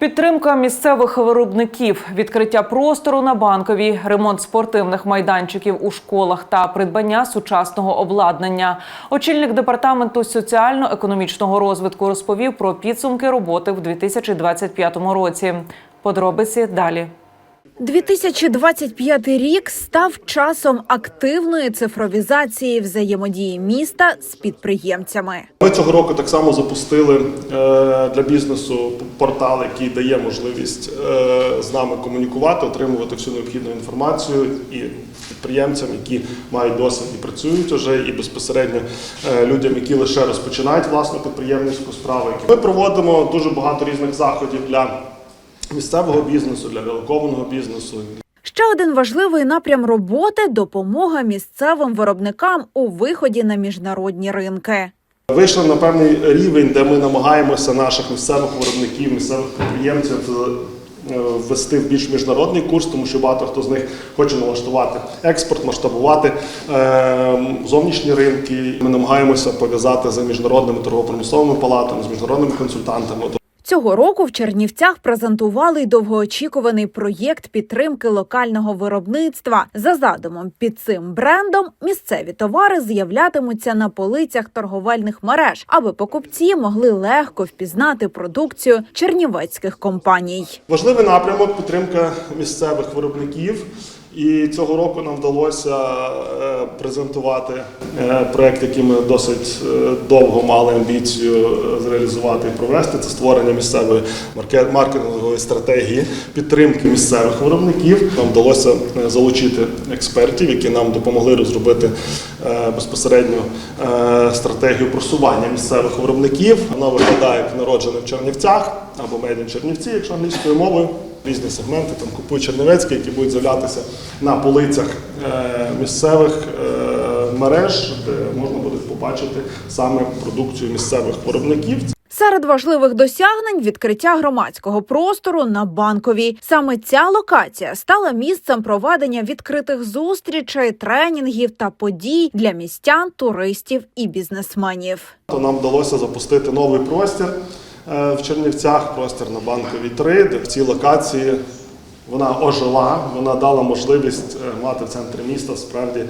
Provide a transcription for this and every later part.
Підтримка місцевих виробників, відкриття простору на банковій, ремонт спортивних майданчиків у школах та придбання сучасного обладнання. Очільник департаменту соціально-економічного розвитку розповів про підсумки роботи в 2025 році. Подробиці далі. 2025 рік став часом активної цифровізації взаємодії міста з підприємцями. Ми цього року так само запустили е, для бізнесу портал, який дає можливість е, з нами комунікувати, отримувати всю необхідну інформацію і підприємцям, які мають досвід і працюють вже, і безпосередньо е, людям, які лише розпочинають власну підприємницьку справу. Ми проводимо дуже багато різних заходів для місцевого бізнесу, для релокованого бізнесу. Ще один важливий напрям роботи допомога місцевим виробникам у виході на міжнародні ринки. Вийшли на певний рівень, де ми намагаємося наших місцевих виробників, місцевих підприємців е, ввести в більш міжнародний курс, тому що багато хто з них хоче налаштувати експорт, масштабувати е, зовнішні ринки. Ми намагаємося пов'язати з міжнародними торгово-промисловими палатами, з міжнародними консультантами. Цього року в Чернівцях презентували й довгоочікуваний проєкт підтримки локального виробництва. За задумом під цим брендом місцеві товари з'являтимуться на полицях торговельних мереж, аби покупці могли легко впізнати продукцію чернівецьких компаній. Важливий напрямок підтримка місцевих виробників. І цього року нам вдалося е, презентувати е, проект, який ми досить е, довго мали амбіцію зреалізувати і провести. Це створення місцевої марке- маркетингової стратегії підтримки місцевих виробників. Нам вдалося залучити експертів, які нам допомогли розробити безпосередньо е, стратегію просування місцевих виробників. Вона виглядає як народжене в Чернівцях або Made in Чернівці, якщо англійською мовою. Різні сегменти, там купують чернівецькі, які будуть з'являтися на полицях е, місцевих е, мереж, де можна буде побачити саме продукцію місцевих виробників. Серед важливих досягнень відкриття громадського простору на банковій. Саме ця локація стала місцем проведення відкритих зустрічей, тренінгів та подій для містян, туристів і бізнесменів. То нам вдалося запустити новий простір в Чернівцях, простір на банковій 3, де в цій локації вона ожила, вона дала можливість е, мати в центрі міста справді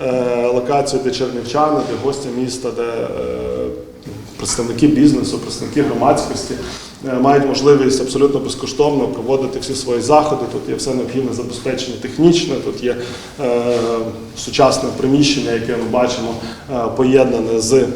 е, локацію, де чернівчани, де гості міста, де е, представники бізнесу, представники громадськості е, мають можливість абсолютно безкоштовно проводити всі свої заходи. Тут є все необхідне забезпечення технічне, тут є е, сучасне приміщення, яке ми бачимо е, поєднане з е,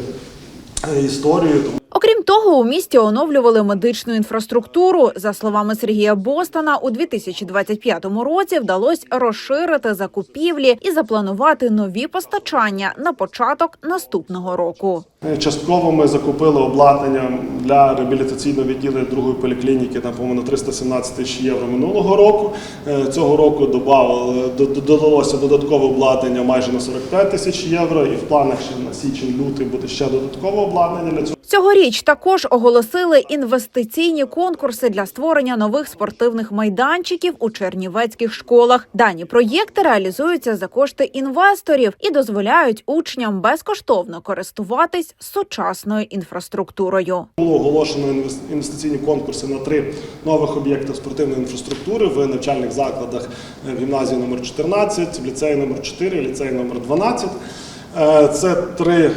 історією. Окрім того, у місті оновлювали медичну інфраструктуру. За словами Сергія Бостана, у 2025 році вдалося розширити закупівлі і запланувати нові постачання на початок наступного року. Е, Частково ми закупили обладнання для реабілітаційного відділення другої поліклініки на по-моєму, на 317 тисяч євро минулого року. Е, Цього року додалося додаткове обладнання майже на 45 тисяч євро, і в планах ще на січень-лютий буде ще додаткове обладнання для цього. Цьогоріч також оголосили інвестиційні конкурси для створення нових спортивних майданчиків у чернівецьких школах. Дані проєкти реалізуються за кошти інвесторів і дозволяють учням безкоштовно користуватись сучасною інфраструктурою. Було оголошено інвес- інвестиційні конкурси на три нових об'єкти спортивної інфраструктури в навчальних закладах е, гімназії номер 14, в ліцеї номер 4, ліцеї номер 12. Е, Це три е,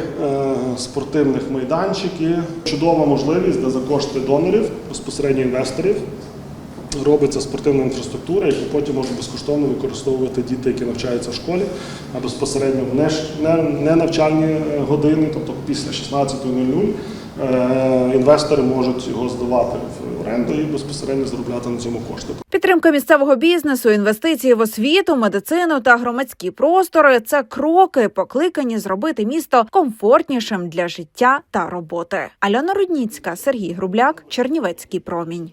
спортивних майданчики. Чудова можливість, де за кошти донорів, безпосередньо інвесторів, робиться спортивна інфраструктура, яку потім можуть безкоштовно використовувати діти, які навчаються в школі, а безпосередньо в не, навчальні е, години, тобто після 16.00, е, інвестори можуть його здавати в оренду і безпосередньо заробляти на цьому кошти. Підтримка місцевого бізнесу, інвестиції в освіту, медицину та громадські простори це кроки, покликані зробити місто комфортнішим для життя та роботи. Альона Рудніцька, Сергій Грубляк, Чернівецький промінь.